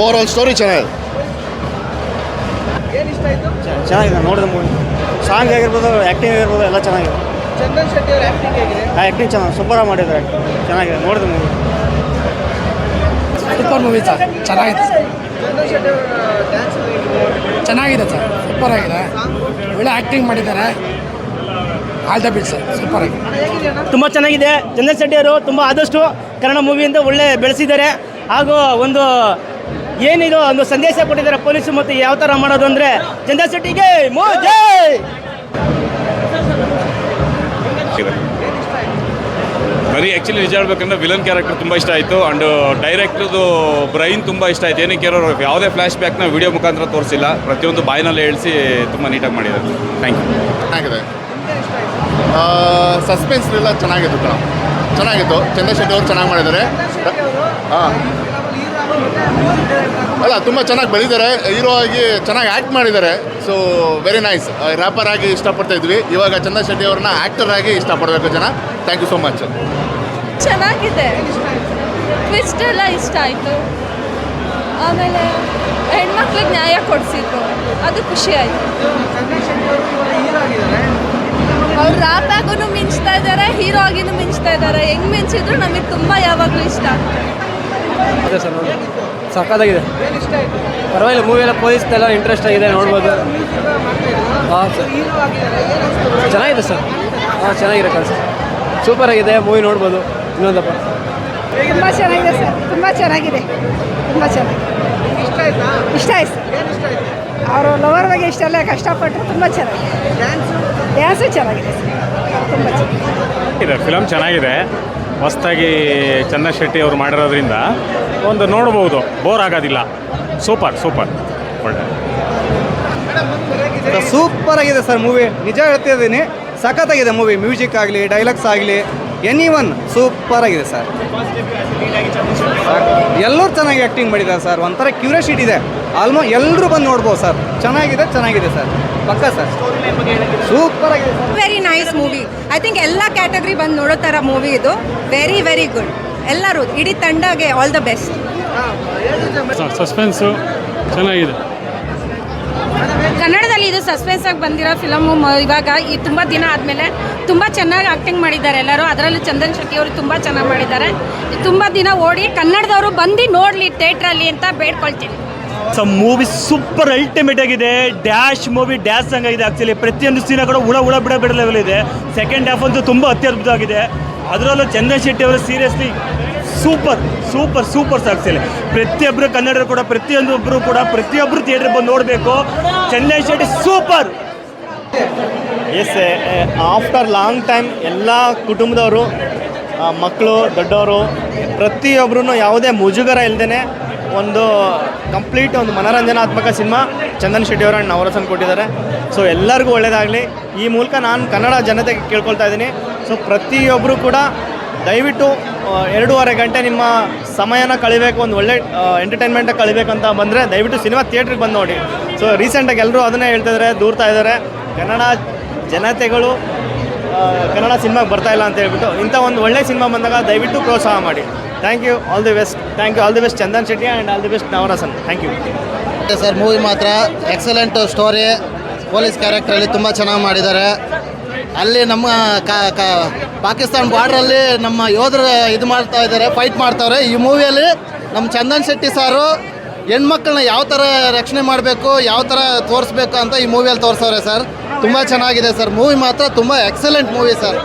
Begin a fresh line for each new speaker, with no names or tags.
Over all story ಚೆನ್ನಾಗಿದೆ.
ಏನು ಇಷ್ಟ ಆಯಿತು
ಚೆನ್ನಾಗಿದೆ ನೋಡಿದ ಮೂವಿ. ಸಾಂಗ್ ಆಗಿರ್ಬೋದು ಆ್ಯಕ್ಟಿಂಗ್ ಆಗಿರ್ಬೋದು ಎಲ್ಲ ಚೆನ್ನಾಗಿದೆ.
ಚಂದನ್ ಶೆಟ್ಟಿ ಅವ್ರ ಆ್ಯಕ್ಟಿಂಗ್ ಹೇಗಿದೆ?
ಆ್ಯಕ್ಟಿಂಗ್ ಚೆನ್ನಾಗಿ ಸೂಪರಾಗಿ ಮಾಡಿದ್ದಾರೆ ಚೆನ್ನಾಗಿದೆ ನೋಡಿದೆ ಮೂವಿ.
ಸೂಪರ್ ಮೂವಿ ಸರ್ ಚೆನ್ನಾಗಿದೆ.
ಚಂದನ್ ಶೆಟ್ಟಿ ಅವರ ಡ್ಯಾನ್ಸ್
ಚೆನ್ನಾಗಿದೆ ಸರ್ ಸೂಪರ್ ಆಗಿದೆ. ಒಳ್ಳೆ ಆ್ಯಕ್ಟಿಂಗ್ ಮಾಡಿದ್ದಾರೆ. All the best sir super ಆಗಿದೆ.
ತುಂಬ ಚೆನ್ನಾಗಿದೆ. ಚಂದನ್ ಶೆಟ್ಟಿ ಅವರು ತುಂಬ ಆದಷ್ಟು ಕನ್ನಡ ಮೂವಿಯಿಂದ ಒಳ್ಳೆ ಬೆಳೆಸಿದ್ದಾರೆ. ಹಾಗೂ ಒಂದು ಏನಿದು ಒಂದು ಸಂದೇಶ ಕೊಟ್ಟಿದ್ದಾರೆ ಪೊಲೀಸು ಮತ್ತು ಯಾವ ಥರ ಮಾಡೋದು ಅಂದರೆ ಚಂದನ್ ಶೆಟ್ಟಿಗೆ ಮೋಜೆ
ಬರೀ ಆ್ಯಕ್ಚುಲಿ ನಿಜ ಹೇಳ್ಬೇಕಂದ್ರೆ ವಿಲನ್ ಕ್ಯಾರೆಕ್ಟರ್ ತುಂಬ ಇಷ್ಟ ಆಯಿತು ಆ್ಯಂಡ್ ಡೈರೆಕ್ಟ್ರದು ಬ್ರೈನ್ ತುಂಬ ಇಷ್ಟ ಆಯಿತು. ಏನಕ್ಕೆ ಅವರು ಯಾವುದೇ ಫ್ಲ್ಯಾಶ್ ಬ್ಯಾಕ್ನ ವಿಡಿಯೋ ಮುಖಾಂತರ ತೋರಿಸಿಲ್ಲ. ಪ್ರತಿಯೊಂದು ಬಾಯ್ನಲ್ಲಿ ಹೇಳಿಸಿ ತುಂಬ ನೀಟಾಗಿ ಮಾಡಿದ್ದಾರೆ. ಥ್ಯಾಂಕ್ ಯು
ಚೆನ್ನಾಗಿದೆ ಸಸ್ಪೆನ್ಸ್ ಎಲ್ಲ ಚೆನ್ನಾಗಿತ್ತು ಕಣ. ಚೆನ್ನಾಗಿತ್ತು. ಚಂದ್ರಶೆಟ್ಟಿ ಅವರು ಚೆನ್ನಾಗಿ ಮಾಡಿದ್ದಾರೆ. ಹಾಂ ಅಲ್ಲ, ತುಂಬ ಚೆನ್ನಾಗಿ ಬೆಳೆದಿದ್ದಾರೆ. ಹೀರೋ ಆಗಿ ಚೆನ್ನಾಗಿ ಆ್ಯಕ್ಟ್ ಮಾಡಿದ್ದಾರೆ. ಸೊ ವೆರಿ ನೈಸ್ ರ್ಯಾಪರ್ ಆಗಿ ಇಷ್ಟಪಡ್ತಾ ಇದ್ವಿ. ಇವಾಗ ಚಂದ್ರಶೆಟ್ಟಿ ಅವ್ರನ್ನ ಆ್ಯಕ್ಟರ್ ಆಗಿ ಇಷ್ಟಪಡಬೇಕು ಜನ. ಥ್ಯಾಂಕ್ ಯು ಸೋ ಮಚ್
ಚೆನ್ನಾಗಿದೆ. ಟ್ವಿಸ್ಟ್ ಎಲ್ಲ ಇಷ್ಟ ಆಯಿತು. ಆಮೇಲೆ ಹೆಣ್ಮಕ್ಳಿಗೆ ನ್ಯಾಯ ಕೊಡಿಸಿದ್ರು. ಅದು ಖುಷಿ ಆಯಿತು.
ಅವ್ರು
ರ್ಯಾಪ್ ಆಗೂ ಮಿಂಚ್ತಾ ಇದ್ದಾರೆ ಹೀರೋ ಆಗಿನೂ ಮಿಂಚ್ತಾ ಇದ್ದಾರೆ. ಹೆಂಗೆ ಮಿಂಚಿದ್ರು ನಮಗೆ ತುಂಬ ಯಾವಾಗಲೂ ಇಷ್ಟ ಆಗ್ತದೆ.
ಇದೆ ಸರ್ ನೋಡಿ ಸಕ್ಕತ್ತಾಗಿದೆ
ಏನು ಇಷ್ಟ ಆಯಿತು
ಪರವಾಗಿಲ್ಲ ಮೂವಿ ಎಲ್ಲ ಪೊಲೀಸ್ ಎಲ್ಲ ಇಂಟ್ರೆಸ್ಟ್ ಆಗಿದೆ ನೋಡ್ಬೋದು. ಹಾಂ ಸರ್.
ಹೀರೋ ಆಗಿದ್ದಾರೆ ಏನು ಅನಿಸ್ತು
ಚೆನ್ನಾಗಿದೆ ಸರ್. ಹಾಂ ಚೆನ್ನಾಗಿದೆ ಸರ್. ಸೂಪರ್ ಆಗಿದೆ ಮೂವಿ ನೋಡ್ಬೋದು. ಇನ್ನೊಂದಪ್ಪ.
ತುಂಬ ಚೆನ್ನಾಗಿದೆ ಸರ್. ತುಂಬ ಚೆನ್ನಾಗಿದೆ. ತುಂಬ ಚೆನ್ನಾಗಿದೆ.
ಇಷ್ಟ ಆಯ್ತಾ?
ಇಷ್ಟ ಆಯ್ತು ಸರ್.
ಏನು ಇಷ್ಟ ಆಯ್ತು?
ಅವರು ಲವರ್ ಬಗ್ಗೆ ಇಷ್ಟೆಲ್ಲ ಕಷ್ಟಪಟ್ಟರು ತುಂಬ ಚೆನ್ನಾಗಿದೆ.
ಡ್ಯಾನ್ಸು
ಡ್ಯಾನ್ಸು ಚೆನ್ನಾಗಿದೆ ಸರ್. ತುಂಬ ಚೆನ್ನಾಗಿದೆ.
ಇದೆ ಫಿಲಮ್ ಚೆನ್ನಾಗಿದೆ. ಹೊಸ್ದಾಗಿ ಚನ್ನಶೆಟ್ಟಿ ಶೆಟ್ಟಿ ಅವರು ಮಾಡಿರೋದ್ರಿಂದ ಒಂದು ನೋಡ್ಬೋದು. ಬೋರ್ ಆಗೋದಿಲ್ಲ. ಸೂಪರ್ ಸೂಪರ್ ಒಳ್ಳೆ.
ಸೂಪರ್ ಆಗಿದೆ ಸರ್ ಮೂವಿ ನಿಜ ಹೇಳ್ತಿದ್ದೀನಿ ಸಖತ್ತಾಗಿದೆ ಮೂವಿ ಮ್ಯೂಸಿಕ್ ಆಗಲಿ ಡೈಲಾಗ್ಸ್ ಆಗಲಿ ಎನಿ ಒನ್ ಸೂಪರ್ ಆಗಿದೆ ಸರ್. ಎಲ್ಲರೂ ಚೆನ್ನಾಗಿ ಆ್ಯಕ್ಟಿಂಗ್ ಮಾಡಿದ್ದಾರೆ ಸರ್. ಒಂಥರ ಕ್ಯೂರಿಯಾಸಿಟಿ ಇದೆ. ಆಲ್ಮೋಸ್ಟ್ ಎಲ್ಲರೂ ಬಂದು ನೋಡ್ಬೋದು ಸರ್. ಚೆನ್ನಾಗಿದೆ ಚೆನ್ನಾಗಿದೆ ಸರ್. ಪಕ್ಕ ಸರ್. ಸೂಪರ್ ಆಗಿದೆ
very nice movie I think ಎಲ್ಲ ಕ್ಯಾಟಗರಿ ಬಂದು ನೋಡೋ ಥರ ಮೂವಿ ಇದು. ವೆರಿ ವೆರಿ ಗುಡ್ ಎಲ್ಲರೂ ಇಡೀ ತಂಡಗೆ ಆಲ್ ದ ಬೆಸ್ಟ್
ಸಸ್ಪೆನ್ಸು ಚೆನ್ನಾಗಿದೆ.
ಕನ್ನಡದಲ್ಲಿ ಇದು ಸಸ್ಪೆನ್ಸ್ ಆಗಿ ಬಂದಿರೋ ಫಿಲಮು ಇವಾಗ ಈ ತುಂಬ ದಿನ ಆದಮೇಲೆ ತುಂಬ ಚೆನ್ನಾಗಿ ಆ್ಯಕ್ಟಿಂಗ್ ಮಾಡಿದ್ದಾರೆ ಎಲ್ಲರೂ. ಅದರಲ್ಲೂ ಚಂದನ್ ಶೆಟ್ಟಿ ಅವರು ತುಂಬ ಚೆನ್ನಾಗಿ ಮಾಡಿದ್ದಾರೆ. ತುಂಬ ದಿನ ಓಡಿ ಕನ್ನಡದವರು ಬಂದು ನೋಡಲಿ ಥಿಯೇಟ್ರಲ್ಲಿ ಅಂತ ಬೇಡ್ಕೊಳ್ತೀನಿ.
ಸೊ ಮೂವಿ ಸೂಪರ್ ಅಲ್ಟಿಮೇಟ್ ಆಗಿದೆ. ಡ್ಯಾಶ್ ಮೂವಿ ಡ್ಯಾಶ್ ಸಾಂಗ್ ಆಗಿದೆ ಆ್ಯಕ್ಚುಲಿ ಪ್ರತಿಯೊಂದು ಸೀನ ಕೂಡ ಹುಳ ಹುಳ, ಬಿಡ ಬಿಡ ಲೆವೆಲ್ ಇದೆ. ಸೆಕೆಂಡ್ ಹಾಫ್ ಅಂತೂ ತುಂಬ ಅತ್ಯದ್ಭುತವಾಗಿದೆ. ಅದರಲ್ಲೂ ಚಂದನ್ ಶೆಟ್ಟಿ ಅವರು seriously super super super actually ಪ್ರತಿಯೊಬ್ಬರು ಕನ್ನಡರು ಕೂಡ ಪ್ರತಿಯೊಂದೊಬ್ಬರು ಕೂಡ ಪ್ರತಿಯೊಬ್ಬರು ಥಿಯೇಟರ್ ಬಂದು ನೋಡಬೇಕು. Chandan Shetty super yes after long time ಎಲ್ಲ ಕುಟುಂಬದವರು ಮಕ್ಕಳು ದೊಡ್ಡವರು ಪ್ರತಿಯೊಬ್ಬರೂ ಯಾವುದೇ ಮುಜುಗರ ಇಲ್ಲದೇ ಒಂದು ಕಂಪ್ಲೀಟ್ ಒಂದು ಮನೋರಂಜನಾತ್ಮಕ ಸಿನಿಮಾ ಚಂದನ್ ಶೆಟ್ಟಿ ಅವರ ನವರಸನ್ ಕೊಟ್ಟಿದ್ದಾರೆ. ಸೊ ಎಲ್ಲರಿಗೂ ಒಳ್ಳೆಯದಾಗಲಿ ಈ ಮೂಲಕ ನಾನು ಕನ್ನಡ ಜನತೆಗೆ ಕೇಳ್ಕೊಳ್ತಾ ಇದ್ದೀನಿ. ಸೊ ಪ್ರತಿಯೊಬ್ಬರು ಕೂಡ ದಯವಿಟ್ಟು ಎರಡೂವರೆ ಗಂಟೆ ನಿಮ್ಮ ಸಮಯನ ಕಳಿಬೇಕು, ಒಂದು ಒಳ್ಳೆ ಎಂಟರ್ಟೈನ್ಮೆಂಟ್ ಅಂತ ಬಂದರೆ ದಯವಿಟ್ಟು ಸಿನಿಮಾ ಥಿಯೇಟ್ರಿಗೆ ಬಂದು ನೋಡಿ. ಸೊ ರೀಸೆಂಟಾಗಿ ಎಲ್ಲರೂ ಅದನ್ನೇ ಹೇಳ್ತಾ ಇದ್ದಾರೆ ದೂರ್ತಾ ಇದ್ದಾರೆ ಕನ್ನಡ ಜನತೆಗಳು ಕನ್ನಡ ಸಿನಿಮಾಗೆ ಬರ್ತಾ ಇಲ್ಲ ಅಂತ ಹೇಳ್ಬಿಟ್ಟು ಇಂಥ ಒಂದು ಒಳ್ಳೆ ಸಿನಿಮಾ ಬಂದಾಗ ದಯವಿಟ್ಟು ಪ್ರೋತ್ಸಾಹ ಮಾಡಿ. Thank you all the best thank you all the best Chandan Shetty and all the best Navarasan. Thank you
sir movie ಮಾತ್ರ. ಎಕ್ಸಲೆಂಟ್ ಸ್ಟೋರಿ ಪೊಲೀಸ್ ಕ್ಯಾರೆಕ್ಟ್ರಲ್ಲಿ ತುಂಬ ಚೆನ್ನಾಗಿ ಮಾಡಿದ್ದಾರೆ. ಅಲ್ಲಿ ನಮ್ಮ ಪಾಕಿಸ್ತಾನ ಬಾರ್ಡ್ರಲ್ಲಿ ನಮ್ಮ ಯೋಧರು ಇದು ಮಾಡ್ತಾ ಇದ್ದಾರೆ ಫೈಟ್ ಮಾಡ್ತಾವ್ರೆ. ಈ ಮೂವಿಯಲ್ಲಿ ನಮ್ಮ ಚಂದನ್ ಶೆಟ್ಟಿ ಸಾರು ಹೆಣ್ಮಕ್ಳನ್ನ ಯಾವ ಥರ ರಕ್ಷಣೆ ಮಾಡಬೇಕು, ಯಾವ ಥರ ತೋರಿಸ್ಬೇಕು ಅಂತ ಈ ಮೂವಿಯಲ್ಲಿ ತೋರಿಸವ್ರೆ ಸರ್ ತುಂಬ ಚೆನ್ನಾಗಿದೆ ಸರ್. ಮೂವಿ ಮಾತ್ರ ತುಂಬ ಎಕ್ಸಲೆಂಟ್ ಮೂವಿ ಸರ್.